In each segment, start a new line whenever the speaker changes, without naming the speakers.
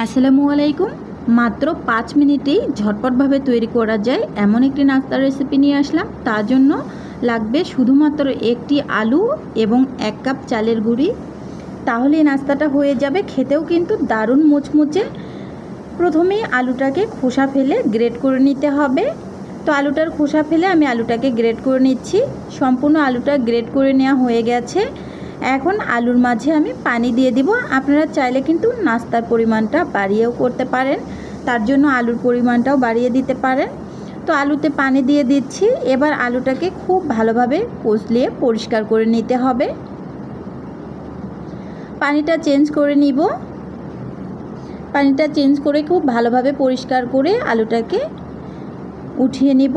আসসালামু আলাইকুম। মাত্র পাঁচ মিনিটেই ঝটপটভাবে তৈরি করা যায় এমন একটি নাস্তার রেসিপি নিয়ে আসলাম। তার জন্য লাগবে শুধুমাত্র একটি আলু এবং এক কাপ চালের গুঁড়ি। তাহলে এই নাস্তাটা হয়ে যাবে। খেতেও কিন্তু দারুণ মুচমুচে। প্রথমেই আলুটাকে খোসা ফেলে গ্রেট করে নিতে হবে। তো আলুটার খোসা ফেলে আমি আলুটাকে গ্রেট করে নিচ্ছি। সম্পূর্ণ আলুটা গ্রেট করে নেওয়া হয়ে গেছে। এখন আলুর মাঝে আমি পানি দিয়ে দিব। আপনারা চাইলে কিন্তু নাস্তার পরিমাণটা বাড়িয়েও করতে পারেন। তার জন্য আলুর পরিমাণটাও বাড়িয়ে দিতে পারেন। তো আলুতে পানি দিয়ে দিচ্ছি। এবার আলুটাকে খুব ভালোভাবে কষলিয়ে পরিষ্কার করে নিতে হবে। পানিটা চেঞ্জ করে নিব। পানিটা চেঞ্জ করে খুব ভালোভাবে পরিষ্কার করে আলুটাকে উঠিয়ে নিব।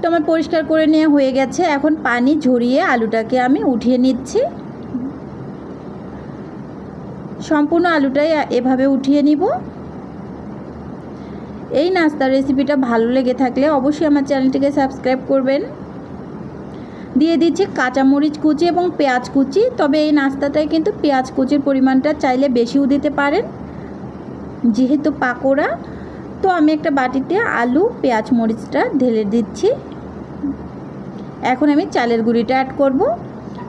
তো আমার পরিষ্কার করে নেওয়া হয়ে গেছে। এখন পানি ঝরিয়ে আলুটাকে আমি উঠিয়ে নিচ্ছি। সম্পূর্ণ আলুটাই এভাবে উঠিয়ে নিব। এই নাস্তার রেসিপিটা ভালো লেগে থাকলে অবশ্যই আমার চ্যানেলটিকে সাবস্ক্রাইব করবেন। দিয়ে দিচ্ছি কাঁচামরিচ কুচি এবং পেঁয়াজ কুচি। তবে এই নাস্তাটায় কিন্তু পেঁয়াজ কুচির পরিমাণটা চাইলে বেশিও দিতে পারেন। যেহেতু পাকোড়া তো আমি একটা বাটিতে আলু, পেঁয়াজ, মরিচটা ঢেলে দিচ্ছি। এখন আমি চালের গুঁড়িটা অ্যাড করব।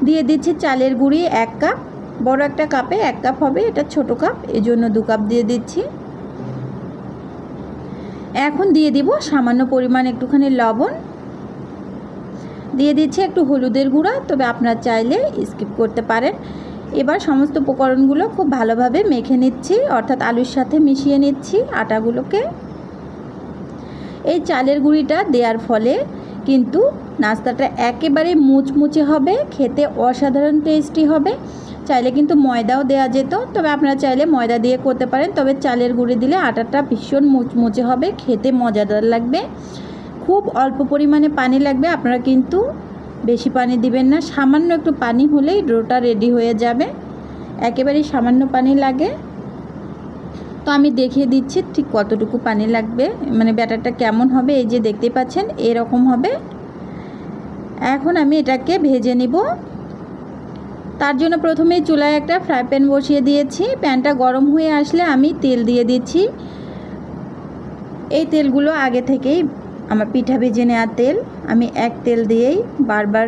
দিয়ে দিচ্ছি চালের গুঁড়ি এক কাপ বড় একটা কাপে এক কাপ হবে, এটা ছোট কাপ এই জন্য দু কাপ দিয়ে দিচ্ছি। এখন দিয়ে দিব সামান্য পরিমাণ একটুখানি লবণ। দিয়ে দিচ্ছি একটু হলুদের গুঁড়া, তবে আপনারা চাইলে স্কিপ করতে পারেন। এবার সমস্ত উপকরণগুলো খুব ভালোভাবে মেখে নিচ্ছি, অর্থাৎ আলুর সাথে মিশিয়ে নিচ্ছি আটাগুলোকে। এই চালের গুঁড়িটা দেওয়ার ফলে কিন্তু নাস্তাটা একেবারে মুচমুচে হবে, খেতে অসাধারণ টেস্টি হবে। চাইলে কিন্তু ময়দাও দেওয়া যেত, তবে আপনারা চাইলে ময়দা দিয়ে করতে পারেন, তবে চালের গুঁড়ি দিলে আটাটা ভীষণ মুচমুচে হবে, খেতে মজাদার লাগবে। খুব অল্প পরিমাণে পানি লাগবে, আপনারা কিন্তু বেশি পানি দিবেন না। সামান্য একটু পানি হলেই ডোটা রেডি হয়ে যাবে। একেবারেই সামান্য পানি লাগে। তো আমি দেখিয়ে দিচ্ছি ঠিক কতটুকু পানি লাগবে। মানে ব্যাটারটা কেমন হবে এই যে দেখতে পাচ্ছেন, এরকম হবে। এখন আমি এটাকে ভেজে নিব। তার জন্য প্রথমে চুলায় একটা ফ্রাই প্যান বসিয়ে দিয়েছি। প্যানটা গরম হয়ে আসলে আমি তেল দিয়ে দিচ্ছি। এই তেলগুলো আগে থেকেই আমার পিঠা ভেজে নেওয়া তেল, আমি এক তেল দিয়েই বারবার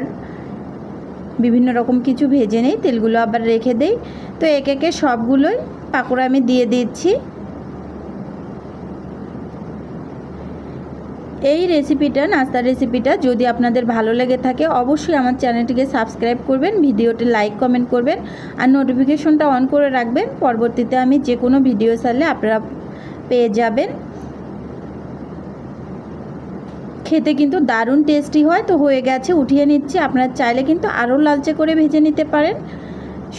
বিভিন্ন রকম কিছু ভেজে নেই, তেলগুলো আবার রেখে দেই। তো একে একে সবগুলোই পাকোড়া আমি দিয়ে দিচ্ছি। এই রেসিপিটা, নাস্তার রেসিপিটা যদি আপনাদের ভালো লেগে থাকে, অবশ্যই আমার চ্যানেলটিকে সাবস্ক্রাইব করবেন ভিডিওটি লাইক, কমেন্ট করবেন, আর নোটিফিকেশনটা অন করে রাখবেন। পরবর্তীতে আমি যে কোনো ভিডিও চাইলে আপনারা পেয়ে যাবেন। খেতে কিন্তু দারুণ টেস্টি হয়। তো হয়ে গেছে, উঠিয়ে নিচ্ছি। আপনারা চাইলে কিন্তু আরও লালচে করে ভেজে নিতে পারেন।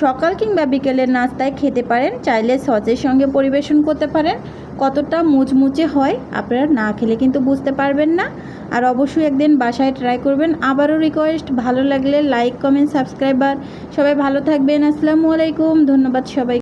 সকাল কিংবা বিকেলের নাস্তায় খেতে পারেন। চাইলে সসের সঙ্গে পরিবেশন করতে পারেন। কতটা মুচমুচে হয়, আপনারা না খেলে কিন্তু বুঝতে পারবেন না। আর অবশ্যই একদিন বাসায় ট্রাই করবেন। আবারও রিকোয়েস্ট ভালো লাগলে লাইক কমেন্ট সাবস্ক্রাইবার সবাই ভালো থাকবেন। আসসালামু আলাইকুম। ধন্যবাদ সবাই